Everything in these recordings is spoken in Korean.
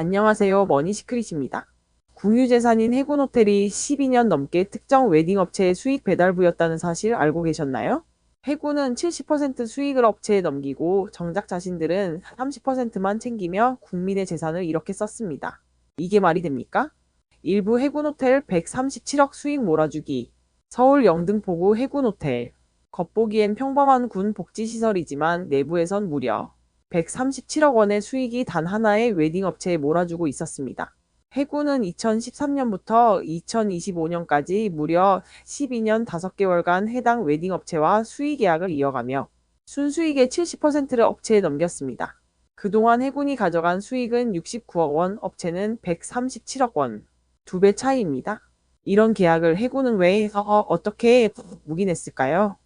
안녕하세요. 머니시크릿입니다. 국유재산인 해군호텔이 12년 넘게 특정 웨딩업체에 수익 배달부였다는 사실 알고 계셨나요? 해군은 70% 수익을 업체에 넘기고 정작 자신들은 30%만 챙기며 국민의 재산을 이렇게 썼습니다. 이게 말이 됩니까? 일부 해군호텔 137억 수익 몰아주기, 서울 영등포구 해군호텔, 겉보기엔 평범한 군 복지시설이지만 내부에선 무려 137억 원의 수익이 단 하나의 웨딩 업체에 몰아주고 있었습니다. 해군은 2013년부터 2025년까지 무려 12년 5개월간 해당 웨딩 업체와 수익 계약을 이어가며 순수익의 70%를 업체에 넘겼습니다. 그동안 해군이 가져간 수익은 69억 원, 업체는 137억 원. 두 배 차이입니다. 이런 계약을 해군은 왜 어, 어떻게 묵인했을까요?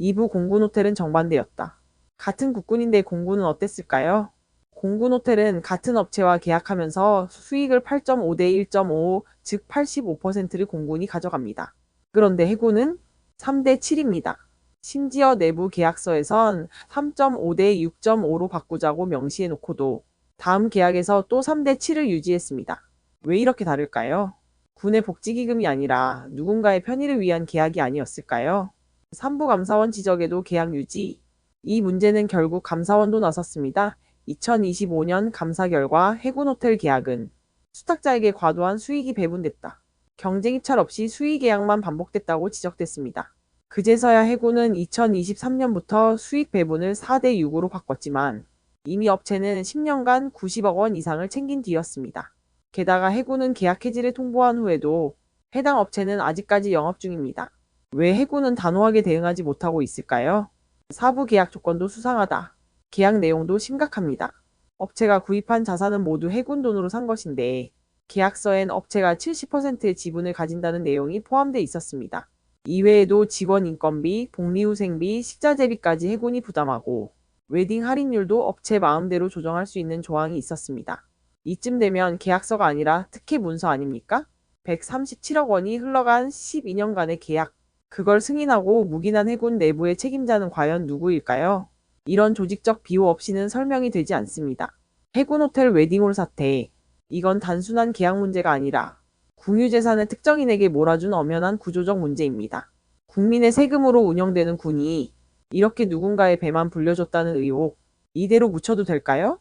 2부 공군 호텔은 정반대였다. 같은 국군인데 공군은 어땠을까요? 공군 호텔은 같은 업체와 계약하면서 수익을 8.5 대 1.5, 즉 85%를 공군이 가져갑니다. 그런데 해군은 3대 7입니다. 심지어 내부 계약서에선 3.5 대 6.5로 바꾸자고 명시해 놓고도 다음 계약에서 또 3대 7을 유지했습니다. 왜 이렇게 다를까요? 군의 복지기금이 아니라 누군가의 편의를 위한 계약이 아니었을까요? 3부 감사원 지적에도 계약 유지. 이 문제는 결국 감사원도 나섰습니다. 2025년 감사 결과 해군호텔 계약은 수탁자에게 과도한 수익이 배분됐다. 경쟁 입찰 없이 수익 계약만 반복됐다고 지적됐습니다. 그제서야 해군은 2023년부터 수익 배분을 4대 6으로 바꿨지만 이미 업체는 10년간 90억 원 이상을 챙긴 뒤였습니다. 게다가 해군은 계약 해지를 통보한 후에도 해당 업체는 아직까지 영업 중입니다. 왜 해군은 단호하게 대응하지 못하고 있을까요? 사부 계약 조건도 수상하다. 계약 내용도 심각합니다. 업체가 구입한 자산은 모두 해군 돈으로 산 것인데 계약서엔 업체가 70%의 지분을 가진다는 내용이 포함되어 있었습니다. 이외에도 직원 인건비, 복리후생비, 식자재비까지 해군이 부담하고 웨딩 할인율도 업체 마음대로 조정할 수 있는 조항이 있었습니다. 이쯤 되면 계약서가 아니라 특혜 문서 아닙니까? 137억 원이 흘러간 12년간의 계약. 그걸 승인하고 묵인한 해군 내부의 책임자는 과연 누구일까요? 이런 조직적 비호 없이는 설명이 되지 않습니다. 해군 호텔 웨딩홀 사태. 이건 단순한 계약 문제가 아니라 국유재산을 특정인에게 몰아준 엄연한 구조적 문제입니다. 국민의 세금으로 운영되는 군이 이렇게 누군가의 배만 불려줬다는 의혹, 이대로 묻혀도 될까요?